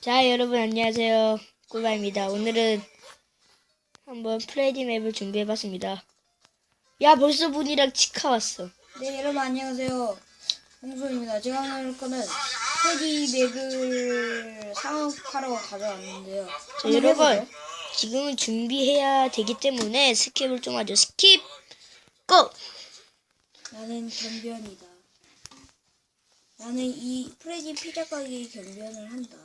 자, 여러분 안녕하세요. 꿀바입니다. 오늘은 한번 프레디 맵을 준비해봤습니다. 야, 벌써 분이랑 치카 왔어. 네 여러분 안녕하세요 홍소입니다 제가 오늘 할 거는 프레디 맵을 사업하러 가져왔는데요 자, 여러분 해보죠. 지금은 준비해야 되기 때문에 스킵을 좀 하죠. 스킵! 고! 나는 변변이다 나는 이 프레디 피자 가게 변변을 한다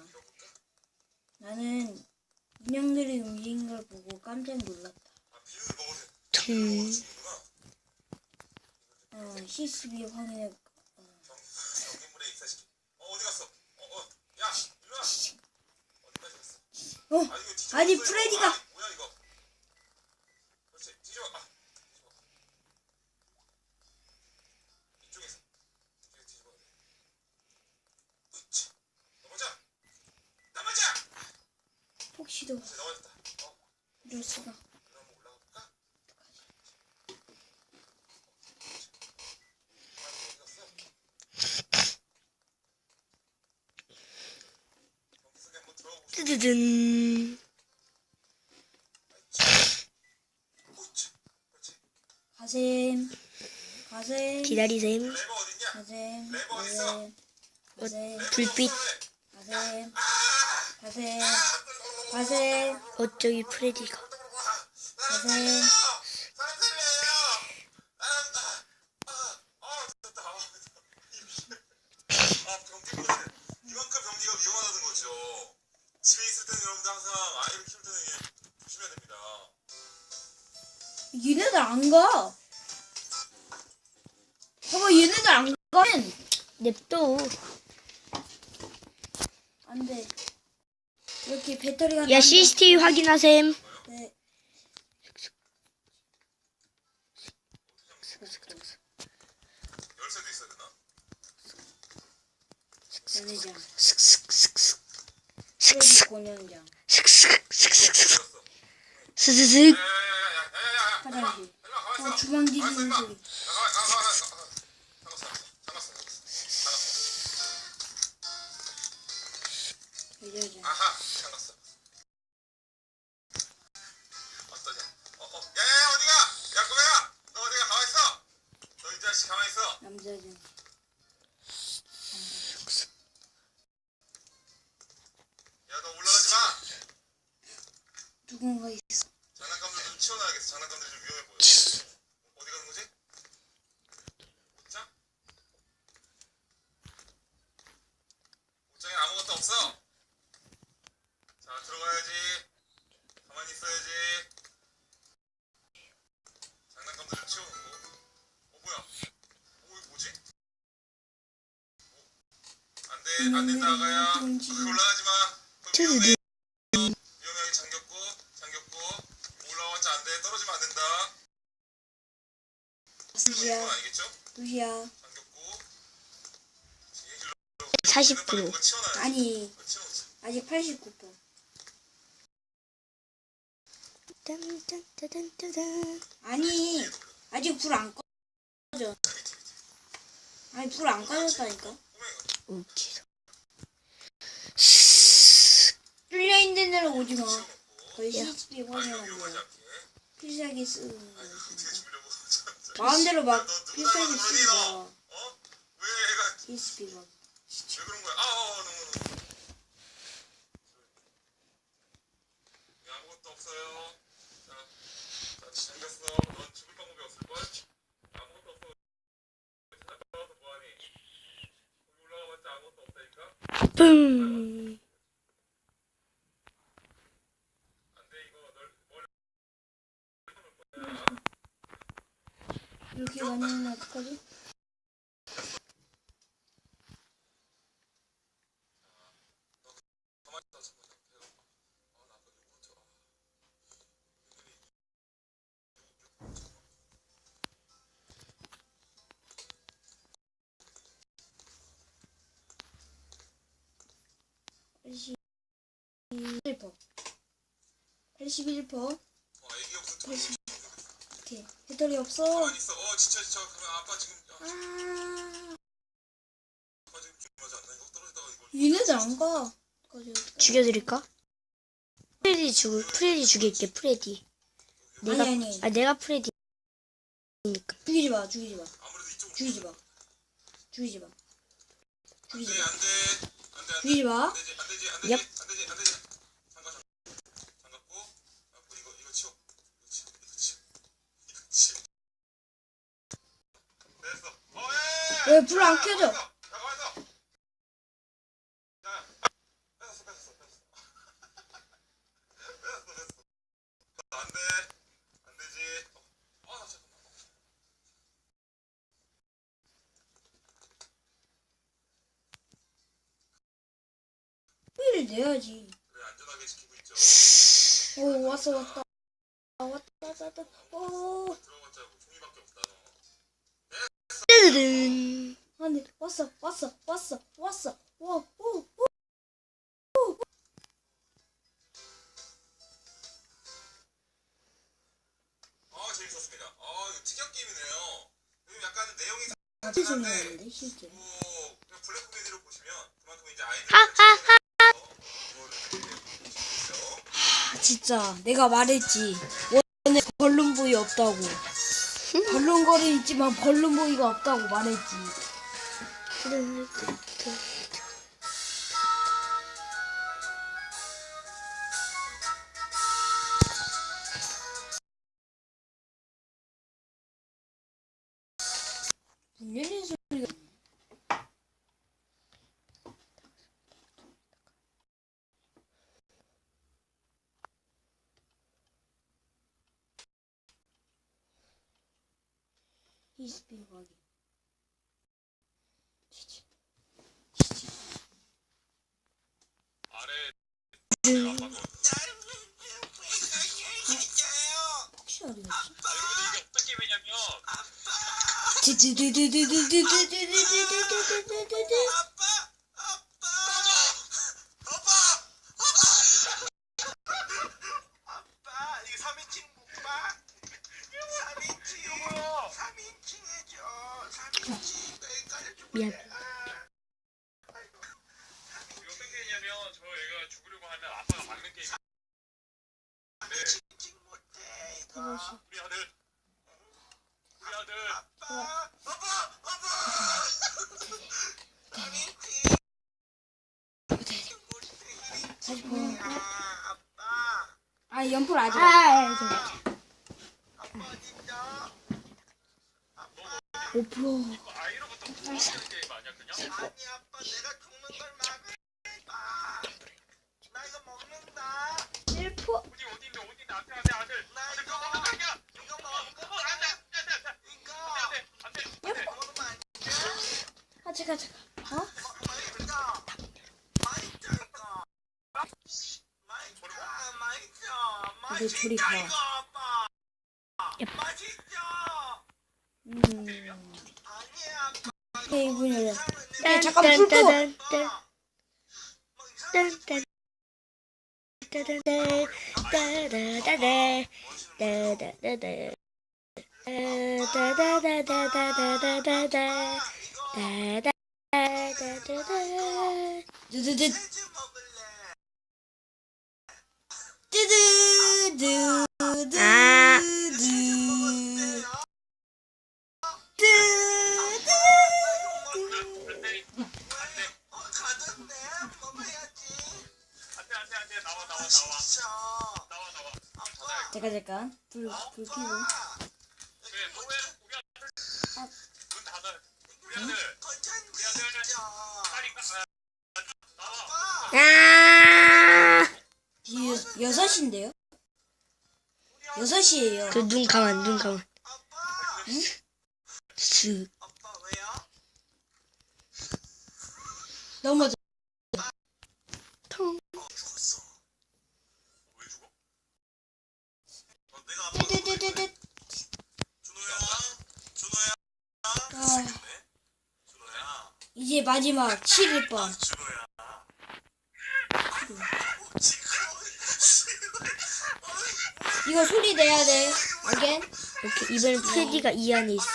나는 인형들이 움직이는 걸 보고 깜짝 놀랐다 퉁. 어, CCTV 확인해. 어? 어 어. 어 아. 아니. 프레디가 아니, 뭐야 이거? 그렇지 뒤집어. 아 뒤집어. 이쪽에서 이쪽에 뒤집어. 으치. 넘어져. 넘어져. 혹시도 넘어졌다. 어 이럴 수가 그럼 올라가 볼까? 어디 갔어? 경기 속에 한번 그렇지. 가셈 가셈 기다리셈. 가셈? 가셈 가셈 불빛. 가셈 가셈 가셈 어, 저기 프레디가. 가셈 봐봐 얘네들 안 가면 냅둬. 안 돼. 이렇게 배터리가 야, 남- CCTV 확인하셈. 네. 열쇠도 있어야 되나? 연회장. 슥슥슥슥. 프레디 공연장. 슥슥슥슥슥. 스스슥. 야야야야야야야. 화장실. 어. 주방 뒤지는. 소리. 아하, 잠갔어. 어떠냐? 어, 어, 야, 야, 야, 어디가? 야, 꼬매야, 너 어디가? 가만 있어. 너 이 자식 가만 있어. 남자장. 야, 너 올라가지 마. 누군가 있어. 장난감들 좀 치워놔야겠어. 장난감들 좀 안 돼, 안 된다, 아가야. 거기 올라가지 마. 거기 위험해. 위험하게 잠겼고, 잠겼고. 올라왔자 안 돼. 떨어지면 안 된다. 두시야. 그건 아니겠죠? 두시야. 잠겼고. 이 길로 40%. 빨리 그거 치워놔야 아니. 아직 89%. 딴딴따단따단. 아니 아직 불 안 꺼져. 아니 불 안 꺼졌다니까. 웃기다. 뚫려 있는 데로 오지 마. 거의 야. CCTV. 않게. 필살기 쓰는 거. 마음대로 막 필살기 쓰지 마. 너? 어? CCTV 막. 왜 그런 거야? 아, 어, 너무 너무. 아무것도 없어요. 자, 자, 잠겼어. 넌 죽을 방법이 없을 걸. 아무것도 없어. 찾아봐서 뭐하니? 올라가봤자 아무것도 없다니까. 뿡. 안 돼, 이거 널 멀리 이렇게 아까 누구 저. 팔십 81%. 81%. 어, 애기 없어. 좀 오케이. 배터리 없어. 가만히 있어. 어, 진짜 진짜. 가만 아빠 지금 아, 아. 아빠 지금 중요하지 않나? 이거 떨어지다가 이걸 얘네들 안 가. 죽여드릴까? 프레디 죽 프레디 죽일게 프레디. 내가 아니, 아니. 아 내가 프레디니까. 죽이지 마, 죽이지 마. 아무래도 이쪽으로 죽이지 마. 죽이지 마. 죽이지 네, 마. 안 돼, 안 돼, 안 돼, 죽이지 마. 안 되지, 안 되지, 안 되지, 얍. 안 되지, 안 되지. 잠깐, 잠깐. 잠갔고, 잠갔고, 이거, 이거 치워. 이거 치워, 이거 치워. 이거 치워. 됐어. 어, 예, 예, 예. 왜 불 안 켜져? 야, 가만 있어. 야, 뺏었어, 뺏었어, 뺏었어. 뺏었어, 뺏었어. 안 돼, 안 되지. 어, 아, 나 내야지. 그래, 안전하게 지키고 있죠. 오, 왔어, 왔다. 아, 왔다, 왔다, 왔다. 오, 들어봤자 뭐 종이밖에 없다, 너. 아니, 왔어, 왔어, 왔어, 왔어. 와, 오, 오. 아 재밌었습니다. 아 이거 특이한 게임이네요. 요즘 약간 내용이 어떻게 단순한데 생각하는데, 실제? 뭐 그냥 블랙 코미디로 보시면 그만큼 이제 아이들 하하하. 아, 진짜, 내가 말했지. 원래 벌룬보이 없다고. 벌룬거리 있지만 벌룬보이가 없다고 말했지. Я не знаю. Избивали. 혹시 어디 갔지? 게임이냐 이거 우리 아들 우리 아들 아빠 아빠 아빠 다시 보는 거. 아빠 아 연풀 아직. 아, 아빠 진짜 오 프로. 아이로부터 무서운 게임 아니야 그냥? 아니 아빠 내 어? 맛있다 맛있어 이제 둘이 가. 야. 맛있죠 음. 열려. 네, 야 잠깐 불 끄고. 딴딴딴딴. 딴딴. 따다 드드드 드드드 아. 잠깐 잠깐. 불불 켜고. 아! 여, 여섯인데요? 여섯 시에요. 그 눈 감안, 눈 감안. 응? 스. 넘어져. 아. 이제 마지막 7일 밤. 이거 소리 내야 돼. 알겐? 이렇게 이번엔 프레디가 이 안에 있어.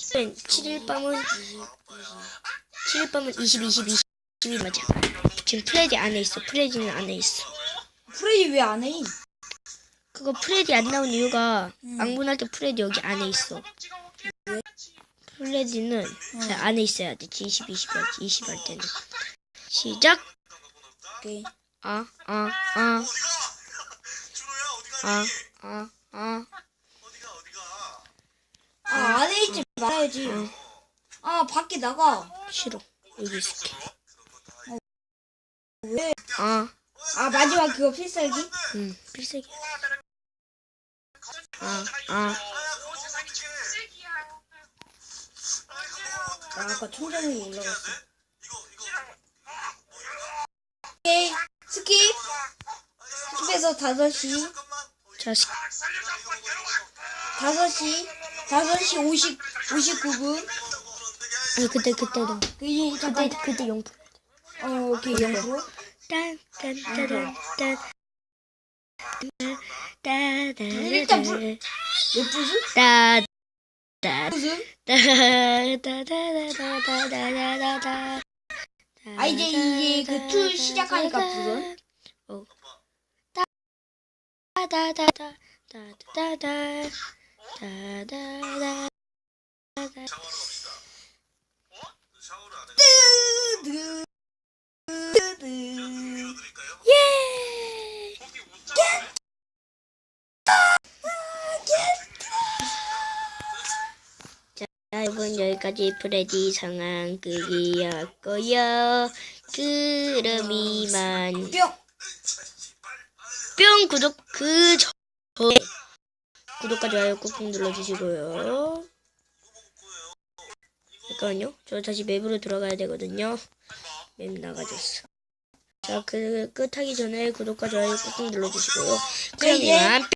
이번엔 7일 밤은 7일 밤은 20, 20, 20. 집이 맞아. 지금 프레디 안에 있어. 프레디는 안에 있어. 프레디 왜안 해? 그거 프레디 안 나온 이유가 음. 악문할 때 프레디 여기 안에 있어. 프레디는 안에 있어야 돼. 20, 20 할, 20할 때는. 시작. 오케이. 아, 아, 아? 아, 아, 아. 어디가 어디가? 아 안에 있지 말아야지. 아 밖에 나가. 싫어. 여기 있을게. 왜? 아, 아 마지막 그거 필살기? 응, 필살기. 아, 아. 나 아까 천장에 올라갔어. 오케이 스킵. 스킵해서 다섯 시. 자, 시- 다섯 시. 다섯 시 오십 오십구 분. 아니, 그때, 그때도. 그게 그때. 그때 용어 오케이 영프로. 딴, 딴, 따단, 딴. 따단, 일단 불- 몇 부스? 따, 따, 부스? 따, 따, 따, 따, 따, 따, 따, 따. 아 이제 이제 그 툴 시작하니까 부서. 어. 다다다다 여기까지 프레디 상황극이었고요. 그럼 이만. 뿅. 뿅 구독 그 전에 구독과 좋아요 꾹꾹 눌러주시고요. 잠깐만요. 저 다시 맵으로 들어가야 되거든요. 맵 나가졌어. 자, 그 끝하기 전에 구독과 좋아요 꾹꾹 눌러주시고요. 그럼 이제 이만